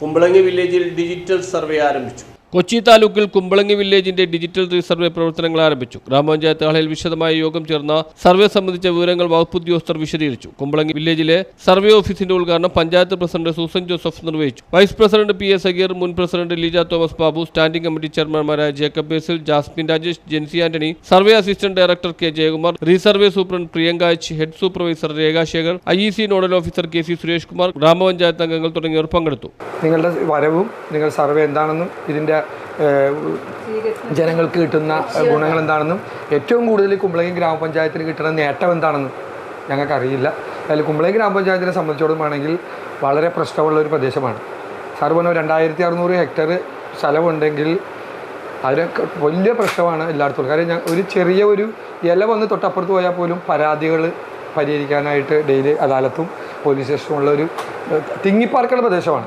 കുമ്പളങ്ങി വില്ലേജിൽ digital survey ആരംഭിച്ചു. കൊച്ചി താലൂക്കിൽ കുമ്പളങ്ങി വില്ലേജിന്റെ ഡിജിറ്റൽ റീസർവേ പ്രവർത്തനങ്ങൾ ആരംഭിച്ചു. ഗ്രാമപഞ്ചായത്ത് ഹാളിൽ വിശദമായ യോഗം ചേർന്ന സർവേ സംബന്ധിച്ച വിവരങ്ങൾ വകുപ്പ് ഉദ്യോഗസ്ഥർ വിശദീകരിച്ചു. കുമ്പളങ്ങി വില്ലേജിലെ സർവേ ഓഫീസിന്റെ ഉദ്ഘാടനം പഞ്ചായത്ത് പ്രസിഡന്റ് സൂസൻ ജോസഫ് നിർവഹിച്ചു. Vice president P S Ageer മുൻ president Leeja Thomas Babu standing committee ചെയർമാൻമാരായ Jacob Basil Jasmine Rajesh Jency Antony survey assistant director K Jayakumar resurvey superintendent Priyanka H head supervisor Rekhashekhar I E C nodal officer K C Suresh Kumar ഗ്രാമപഞ്ചായത്ത് അംഗങ്ങൾ തുടങ്ങിയവർ പങ്കെടുത്തു. നിങ്ങളുടെ വരവും നിങ്ങൾ survey എന്താണെന്നും ഇതിന്റെ ഏഹ്, ജനങ്ങൾക്ക് കിട്ടുന്ന ഗുണങ്ങൾ എന്താണെന്നും ഏറ്റവും കൂടുതൽ കുമ്പളങ്ങി ഗ്രാമപഞ്ചായത്തിന് കിട്ടുന്ന നേട്ടം എന്താണെന്നും ഞങ്ങൾക്കറിയില്ല. അതിൽ കുമ്പളങ്ങി ഗ്രാമപഞ്ചായത്തിനെ സംബന്ധിച്ചിടത്തോളം ആണെങ്കിൽ വളരെ പ്രശ്നമുള്ള ഒരു പ്രദേശമാണ്. സാർ പറഞ്ഞ രണ്ടായിരത്തി അറുന്നൂറ് ഹെക്ടർ സ്ഥലമുണ്ടെങ്കിൽ അതിനൊക്കെ വലിയ പ്രശ്നമാണ് എല്ലായിടത്തും. കാര്യം ഞാൻ ഒരു ചെറിയ ഒരു ഇല വന്ന് തൊട്ടപ്പുറത്ത് പോയാൽ പോലും പരാതികൾ പരിഹരിക്കാനായിട്ട് ഡെയിലി അദാലത്തും പോലീസ് സ്റ്റേഷനും ഉള്ള ഒരു ഏഹ്, തിങ്ങിപ്പാർക്കുന്ന പ്രദേശമാണ്.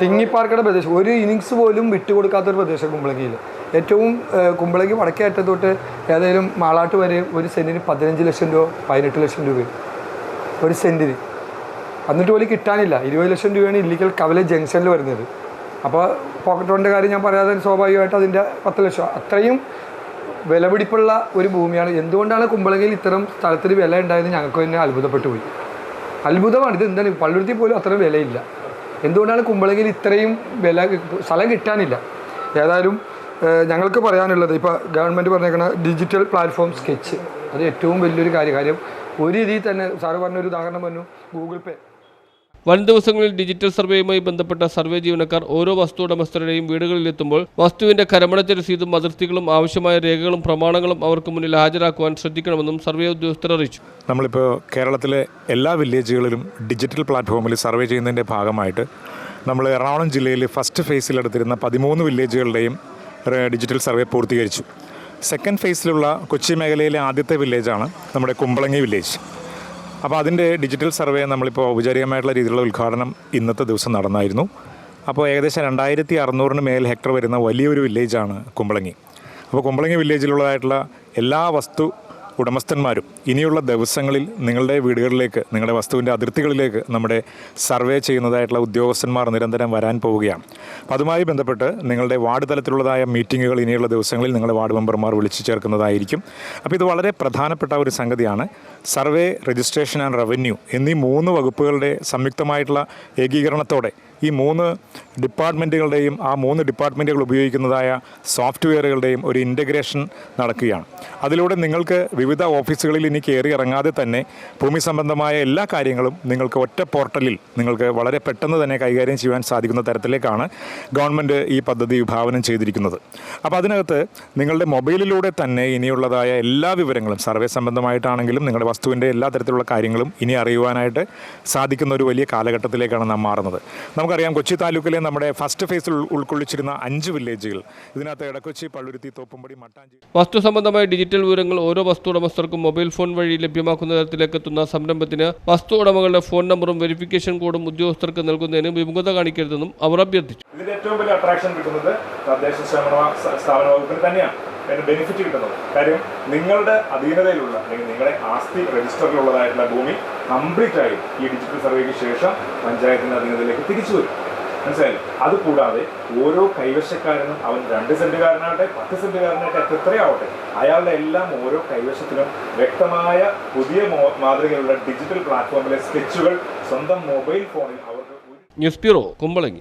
തിങ്ങിപ്പാർക്കുന്ന പ്രദേശം. ഒരു ഇന്നിങ്സ് പോലും വിട്ടുകൊടുക്കാത്തൊരു പ്രദേശം കുമ്പളങ്ങിയിൽ ഏറ്റവും കുമ്പളകി വടക്കേ അറ്റത്തോട്ട് തൊട്ട് ഏതായാലും മാളാട്ട് വരെ ഒരു സെന്റിന് പതിനഞ്ച് ലക്ഷം രൂപ പതിനെട്ട് ലക്ഷം രൂപ. ഒരു സെന്റിന് എന്നിട്ട് പോലും കിട്ടാനില്ല. ഇരുപത് ലക്ഷം രൂപയാണ് ഇല്ലിക്കൽ കവല ജംഗ്ഷനിൽ വരുന്നത്. അപ്പോൾ പോക്കറ്റ് റോണിന്റെ കാര്യം ഞാൻ പറയാതെ സ്വാഭാവികമായിട്ട് അതിന്റെ പത്ത് ലക്ഷം. അത്രയും വിലപിടിപ്പുള്ള ഒരു ഭൂമിയാണ്. എന്തുകൊണ്ടാണ് കുമ്പളങ്ങിയിൽ ഇത്തരം സ്ഥലത്തിന് വില ഉണ്ടായത് ഞങ്ങൾക്ക് തന്നെ അത്ഭുതപ്പെട്ടു പോയി അത്ഭുതമാണ്. ഇത് എന്താണ്? പള്ളുരുത്തി പോലും അത്ര വിലയില്ല. എന്തുകൊണ്ടാണ് കുമ്പളങ്ങിൽ ഇത്രയും വില സ്ഥലം കിട്ടാനില്ല? ഏതായാലും ഞങ്ങൾക്ക് പറയാനുള്ളത് ഇപ്പോൾ ഗവൺമെന്റ് പറഞ്ഞേക്കണ ഡിജിറ്റൽ പ്ലാറ്റ്ഫോം സ്കെച്ച് അത് ഏറ്റവും വലിയൊരു കാര്യം. കാര്യം ഒരു രീതിയിൽ തന്നെ സാറ് പറഞ്ഞൊരു ഉദാഹരണം പറഞ്ഞു ഗൂഗിൾ പേ. വരും ദിവസങ്ങളിൽ ഡിജിറ്റൽ സർവേയുമായി ബന്ധപ്പെട്ട സർവേ ജീവനക്കാർ ഓരോ വസ്തു ഉടമസ്ഥരുടെയും വീടുകളിലെത്തുമ്പോൾ വസ്തുവിന്റെ കരമടച്ച രസീതും അതിർത്തികളും ആവശ്യമായ രേഖകളും പ്രമാണങ്ങളും അവർക്ക് മുന്നിൽ ഹാജരാക്കുവാൻ ശ്രദ്ധിക്കണമെന്നും സർവേ ഉദ്യോഗസ്ഥർ അറിയിച്ചു. നമ്മളിപ്പോൾ കേരളത്തിലെ എല്ലാ വില്ലേജുകളിലും ഡിജിറ്റൽ പ്ലാറ്റ്ഫോമിൽ സർവേ ചെയ്യുന്നതിന്റെ ഭാഗമായിട്ട് നമ്മൾ എറണാകുളം ജില്ലയിൽ ഫസ്റ്റ് ഫേസിലെടുത്തിരുന്ന പതിമൂന്ന് വില്ലേജുകളുടെയും ഡിജിറ്റൽ സർവേ പൂർത്തീകരിച്ചു. സെക്കൻഡ് ഫേസിലുള്ള കൊച്ചി മേഖലയിലെ ആദ്യത്തെ വില്ലേജാണ് നമ്മുടെ കുമ്പളങ്ങി വില്ലേജ്. അപ്പോൾ അതിന്റെ ഡിജിറ്റൽ സർവേ നമ്മളിപ്പോൾ ഔപചാരികമായിട്ടുള്ള രീതിയിലുള്ള ഉദ്ഘാടനം ഇന്നത്തെ ദിവസം നടന്നായിരുന്നു. അപ്പോൾ ഏകദേശം രണ്ടായിരത്തി അറുന്നൂറിന് മേൽ ഹെക്ടർ വരുന്ന വലിയൊരു വില്ലേജാണ് കുമ്പളങ്ങി. അപ്പോൾ കുമ്പളങ്ങി വില്ലേജിലുള്ളതായിട്ടുള്ള എല്ലാ വസ്തു ഉടമസ്ഥന്മാരും ഇനിയുള്ള ദിവസങ്ങളിൽ നിങ്ങളുടെ വീടുകളിലേക്ക് നിങ്ങളുടെ വസ്തുവിന്റെ അതിർത്തികളിലേക്ക് നമ്മുടെ സർവേ ചെയ്യുന്നതായിട്ടുള്ള ഉദ്യോഗസ്ഥന്മാർ നിരന്തരം വരാൻ പോവുകയാണ്. അപ്പോൾ അതുമായി ബന്ധപ്പെട്ട് നിങ്ങളുടെ വാർഡ് തലത്തിലുള്ളതായ മീറ്റിങ്ങുകൾ ഇനിയുള്ള ദിവസങ്ങളിൽ നിങ്ങളുടെ വാർഡ് മെമ്പർമാർ വിളിച്ചു ചേർക്കുന്നതായിരിക്കും. അപ്പോൾ ഇത് വളരെ പ്രധാനപ്പെട്ട ഒരു സംഗതിയാണ്. സർവേ രജിസ്ട്രേഷൻ ആൻഡ് റവന്യൂ എന്നീ മൂന്ന് വകുപ്പുകളുടെ സംയുക്തമായിട്ടുള്ള ഏകീകരണത്തോടെ ഈ മൂന്ന് ഡിപ്പാർട്ട്മെന്റുകളുടെയും ആ മൂന്ന് ഡിപ്പാർട്ട്മെന്റുകൾ ഉപയോഗിക്കുന്നതായ സോഫ്റ്റ്വെയറുകളുടെയും ഒരു ഇന്റഗ്രേഷൻ നടക്കുകയാണ്. അതിലൂടെ നിങ്ങൾക്ക് വിവിധ ഓഫീസുകളിൽ ഇനി കയറി ഇറങ്ങാതെ തന്നെ ഭൂമി സംബന്ധമായ എല്ലാ കാര്യങ്ങളും നിങ്ങൾക്ക് ഒറ്റ പോർട്ടലിൽ നിങ്ങൾക്ക് വളരെ പെട്ടെന്ന് തന്നെ കൈകാര്യം ചെയ്യാൻ സാധിക്കുന്ന തരത്തിലേക്കാണ് ഗവൺമെന്റ് ഈ പദ്ധതി വിഭാവനം ചെയ്തിരിക്കുന്നത്. അപ്പോൾ അതിനകത്ത് നിങ്ങളുടെ മൊബൈലിലൂടെ തന്നെ ഇനിയുള്ളതായ എല്ലാ വിവരങ്ങളും സർവേ സംബന്ധമായിട്ടാണെങ്കിലും നിങ്ങളുടെ വസ്തുവിന്റെ എല്ലാ തരത്തിലുള്ള കാര്യങ്ങളും ഇനി അറിയുവാനായിട്ട് സാധിക്കുന്ന ഒരു വലിയ കാലഘട്ടത്തിലേക്കാണ് നാം മാറുന്നത്. നമുക്കറിയാം കൊച്ചി താലൂക്കിലെ നമ്മുടെ ഫസ്റ്റ് ഫേസിൽ ഉൾക്കൊള്ളിച്ചിരുന്ന അഞ്ച് വില്ലേജുകൾ. ഇതിനകത്ത് ഇടക്കൊച്ചി പള്ളുരുത്തി തോപ്പുംപടി മട്ടാഞ്ചി. വസ്തു സംബന്ധമായ ഡിജിറ്റൽ വിവരങ്ങൾ ഓരോ വസ്തു ഉടമസ്ഥർക്കും മൊബൈൽ ഫോൺ വഴി ലഭ്യമാക്കുന്ന തരത്തിലേക്ക് എത്തുന്ന സംരംഭത്തിന് വസ്തു ഉടമകളുടെ ഫോൺ നമ്പറും വെരിഫിക്കേഷൻ കോഡും ഉദ്യോഗസ്ഥർക്ക് നൽകുന്നതിന് വിമുഖത കാണിക്കരുതെന്നും അവർ അഭ്യർത്ഥിച്ചു. ഇതിന്റെ ഏറ്റവും വലിയ അട്രാക്ഷൻ കിട്ടുന്നത് തദ്ദേശ സ്ഥാപന വകുപ്പിന് തന്നെയാണ്. അതിന് ബെനിഫിറ്റ് കിട്ടുന്നത് കാര്യം നിങ്ങളുടെ അധീനതയിലുള്ള അല്ലെങ്കിൽ നിങ്ങളുടെ ആസ്തി രജിസ്റ്ററിലുള്ളതായിട്ടുള്ള ഭൂമി കംപ്ലീറ്റ് ആയി ഈ ഡിജിറ്റൽ സർവേക്ക് ശേഷം പഞ്ചായത്തിന്റെ അധീനതയിലേക്ക് തിരിച്ചു വരും. മനസ്സിലായില്ലേ? അതുകൂടാതെ ഓരോ കൈവശക്കാരനും അവൻ രണ്ട് സെന്റുകാരനാകട്ടെ പത്ത് സെന്റുകാരനാകട്ടെ എത്ര എത്രയാവട്ടെ അയാളുടെ എല്ലാം ഓരോ കൈവശത്തിലും വ്യക്തമായ പുതിയ മാതൃകയിലുള്ള ഡിജിറ്റൽ പ്ലാറ്റ്ഫോമിലെ സ്കെച്ചുകൾ സ്വന്തം മൊബൈൽ ഫോണിൽ അവർക്ക് ന്യൂസ് ബ്യൂറോ കുമ്പളങ്ങി.